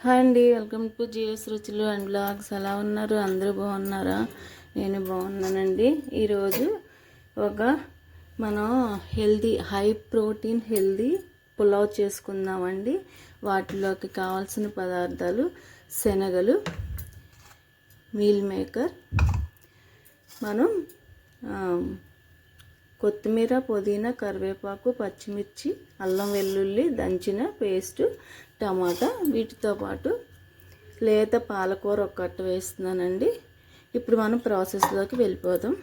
Hi అండి welcome to GS రుచులు and blogs. ఎలా ఉన్నారు? అందరూ బాగున్నారా? నేను బాగున్నానండి. ఈరోజు ఒక మనం healthy high protein healthy pulao చేసుకుందామండి. వాటిలోకి కావాల్సిన పదార్థాలు శనగలు మీల్ మేకర్. మనం కొత్తిమీర పుదీనా కరివేపాకు పచ్చిమిర్చి అల్లం వెల్లుల్లి దంచిన పేస్ట్ టమాటా వీటితో పాటు లేత పాలకూర ఒక్కటి వేస్తున్నానండి. ఇప్పుడు మనం ప్రాసెస్లోకి వెళ్ళిపోదాం.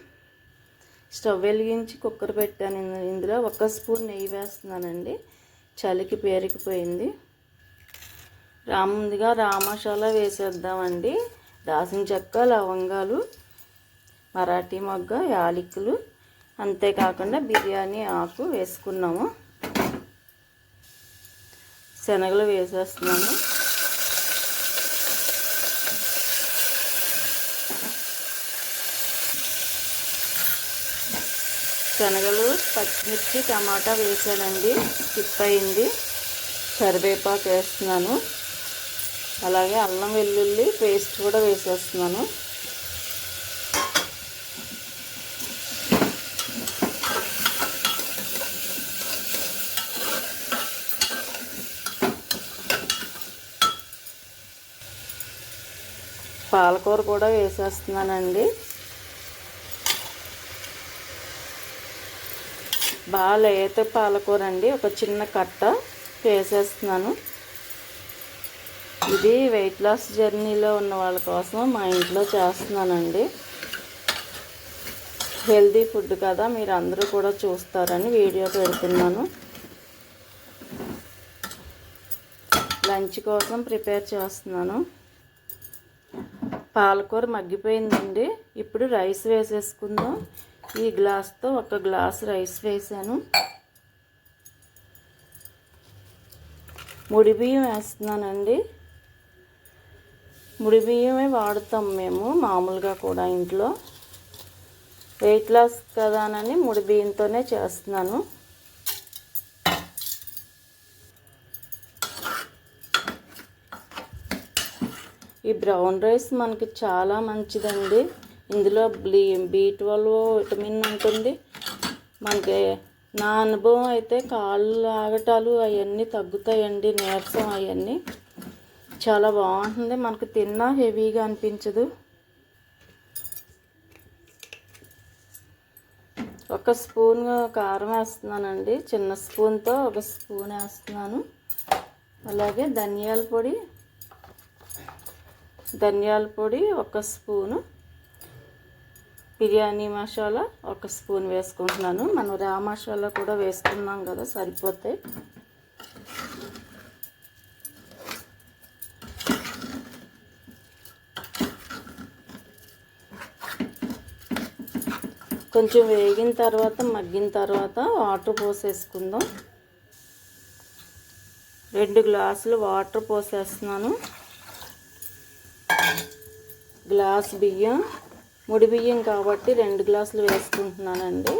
స్టవ్ వెలిగించి కుక్కర్ పెట్టాను. ఇందులో ఒక స్పూన్ నెయ్యి వేస్తున్నానండి. చలికి పేరుకుపోయింది. రా ముందుగా రా మసాలా వేసేద్దామండి. దాసిన చెక్క లవంగాలు మరాఠీ మొగ్గ యాలకులు అంతేకాకుండా బిర్యానీ ఆకు వేసుకున్నాము. శనగలు వేసేస్తున్నాను శనగలు పచ్చిమిర్చి టమాటా వేసానండి. స్కిప్ అయింది. కరివేపాకు వేస్తున్నాను. అలాగే అల్లం వెల్లుల్లి పేస్ట్ కూడా వేసేస్తున్నాను. పాలకూర కూడా వేసేస్తున్నానండి. బాగా లేత పాలకూర అండి ఒక చిన్న కట్ట వేసేస్తున్నాను. ఇది వెయిట్ లాస్ జర్నీలో ఉన్న వాళ్ళ కోసం మా ఇంట్లో చేస్తున్నానండి. హెల్దీ ఫుడ్ కదా మీరు అందరూ కూడా చూస్తారని వీడియో పెడుతున్నాను. లంచ్ కోసం ప్రిపేర్ చేస్తున్నాను. పాలకూర మగ్గిపోయిందండి. ఇప్పుడు రైస్ వేసేసుకుందాం. ఈ గ్లాస్తో ఒక గ్లాస్ రైస్ వేసాను. ముడి బియ్యం వేస్తున్నానండి. ముడి బియ్యమే వాడుతాం మేము మామూలుగా కూడా ఇంట్లో. వెయిట్ లాస్ కదానని ముడి బియ్యంతోనే చేస్తున్నాను. ఈ బ్రౌన్ రైస్ మనకి చాలా మంచిదండి. ఇందులో బ్లీ బీ ట్వెల్వ్ విటమిన్ ఉంటుంది. మనకి నా అనుభవం అయితే కాళ్ళు ఆగటాలు అవన్నీ తగ్గుతాయండి నీరసం అవన్నీ. చాలా బాగుంటుంది. మనకు తిన్నా హెవీగా అనిపించదు. ఒక స్పూన్ కారం వేస్తున్నానండి. చిన్న స్పూన్తో ఒక స్పూన్ వేస్తున్నాను. అలాగే ధనియాల పొడి ధనియాల పొడి ఒక స్పూను. బిర్యానీ మసాలా ఒక స్పూన్ వేసుకుంటున్నాను. మనం రా మసాలా కూడా వేసుకున్నాం కదా సరిపోతాయి. కొంచెం వేగిన తర్వాత మగ్గిన తర్వాత వాటర్ పోసేసుకుందాం. రెండు గ్లాసులు వాటర్ పోసేస్తున్నాను. గ్లాస్ బియ్యం ముడి బియ్యం కాబట్టి రెండు గ్లాసులు వేసుకుంటున్నానండి.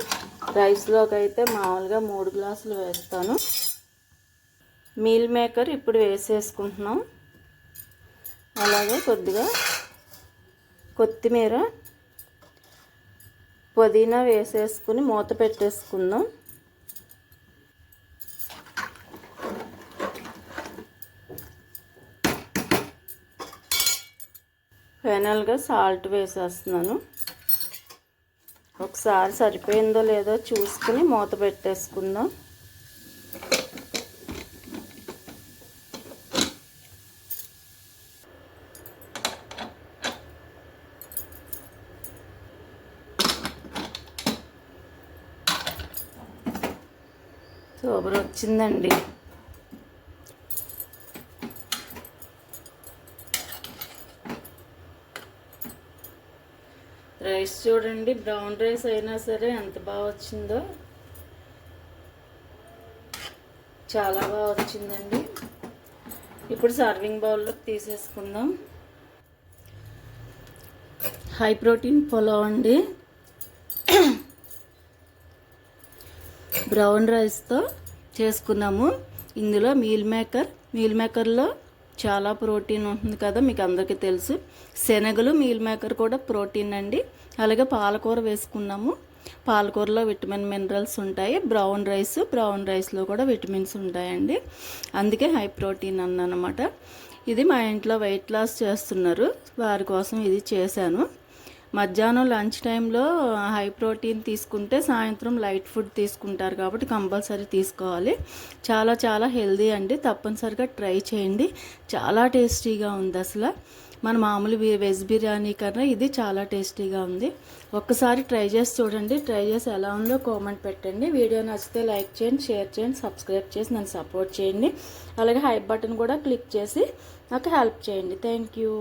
రైస్లోకి అయితే మామూలుగా మూడు గ్లాసులు వేస్తాను. మీల్ మేకర్ ఇప్పుడు వేసేసుకుంటున్నాం. అలాగే కొద్దిగా కొత్తిమీర పుదీనా వేసేసుకుని మూత పెట్టేసుకుందాం. ఫైనల్గా సాల్ట్ వేసేస్తున్నాను. ఒకసారి సరిపోయిందో లేదో చూసుకుని మూత పెట్టేసుకుందాం. సూపర్ వచ్చిందండి. రైస్ చూడండి బ్రౌన్ రైస్ అయినా సరే ఎంత బాగా వచ్చిందో. చాలా బాగా వచ్చిందండి. ఇప్పుడు సర్వింగ్ బౌల్లోకి తీసేసుకుందాం. హై ప్రోటీన్ పులావ్ అండి. బ్రౌన్ రైస్తో చేసుకున్నాము. ఇందులో మీల్ మేకర్ మీల్ మేకర్లో చాలా ప్రోటీన్ ఉంటుంది కదా మీకు అందరికీ తెలుసు. శనగలు మీల్ మేకర్ కూడా ప్రోటీన్ అండి. అలాగే పాలకూర వేసుకున్నాము. పాలకూరలో విటమిన్ మినరల్స్ ఉంటాయి. బ్రౌన్ రైస్ బ్రౌన్ రైస్లో కూడా విటమిన్స్ ఉంటాయండి. అందుకే హై ప్రోటీన్ అన్నమాట ఇది మా ఇంట్లో వెయిట్ లాస్ చేస్తున్నారు. వారి కోసం ఇది చేశాను. మధ్యాహ్నం లంచ్ టైంలో హై ప్రోటీన్ తీసుకుంటే సాయంత్రం లైట్ ఫుడ్ తీసుకుంటారు కాబట్టి కంపల్సరీ తీసుకోవాలి. చాలా చాలా హెల్దీ అండి. తప్పనిసరిగా ట్రై చేయండి. చాలా టేస్టీగా ఉంది అసలు. మన మామూలు వెజ్ బిర్యానీ కన్నా ఇది చాలా టేస్టీగా ఉంది. ఒక్కసారి ట్రై చేసి చూడండి. ట్రై చేసి ఎలా ఉందో కామెంట్ పెట్టండి. వీడియో నచ్చితే లైక్ చేయండి షేర్ చేయండి సబ్స్క్రైబ్ చేసి నన్ను సపోర్ట్ చేయండి. అలాగే హై బటన్ కూడా క్లిక్ చేసి నాకు హెల్ప్ చేయండి. Thank you.